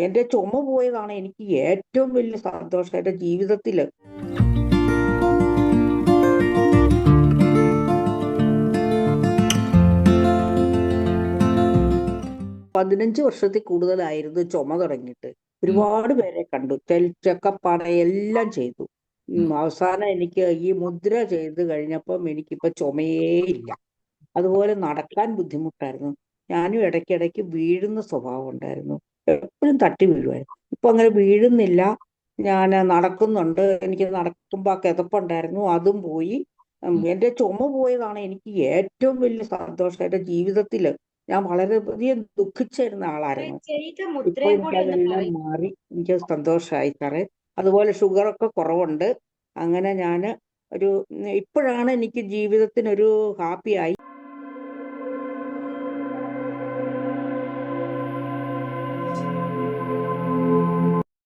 എന്റെ ചുമ പോയതാണ് എനിക്ക് ഏറ്റവും വലിയ സന്തോഷം എന്റെ ജീവിതത്തിൽ. പതിനഞ്ച് വർഷത്തിൽ കൂടുതലായിരുന്നു ചുമ തുടങ്ങിയിട്ട്. ഒരുപാട് പേരെ കണ്ടു. ചെക്കപ്പാണ് എല്ലാം ചെയ്തു. അവസാനം എനിക്ക് ഈ മുദ്ര ചെയ്ത് കഴിഞ്ഞപ്പം എനിക്കിപ്പോ ചുമയേ ഇല്ല. അതുപോലെ നടക്കാൻ ബുദ്ധിമുട്ടായിരുന്നു. ഞാനും ഇടയ്ക്കിടയ്ക്ക് വീഴുന്ന സ്വഭാവം ഉണ്ടായിരുന്നു. എപ്പോഴും തട്ടി വീഴുമായിരുന്നു ഇപ്പൊ അങ്ങനെ വീഴുന്നില്ല. ഞാൻ നടക്കുന്നുണ്ട്. എനിക്ക് നടക്കുമ്പോൾ ആ കിതപ്പുണ്ടായിരുന്നു. അതും പോയി. എന്റെ ചുമ പോയതാണ് എനിക്ക് ഏറ്റവും വലിയ സന്തോഷം എന്റെ ജീവിതത്തിൽ. ഞാൻ വളരെയധികം ദുഃഖിച്ചിരുന്ന ആളായിരുന്നു. ഇപ്പൊ എനിക്കതെല്ലാം മാറി. എനിക്ക് സന്തോഷമായി സാറേ. അതുപോലെ ഷുഗറൊക്കെ കുറവുണ്ട്. അങ്ങനെ ഞാൻ ഒരു ഇപ്പോഴാണ് എനിക്ക് ജീവിതത്തിനൊരു ഹാപ്പിയായി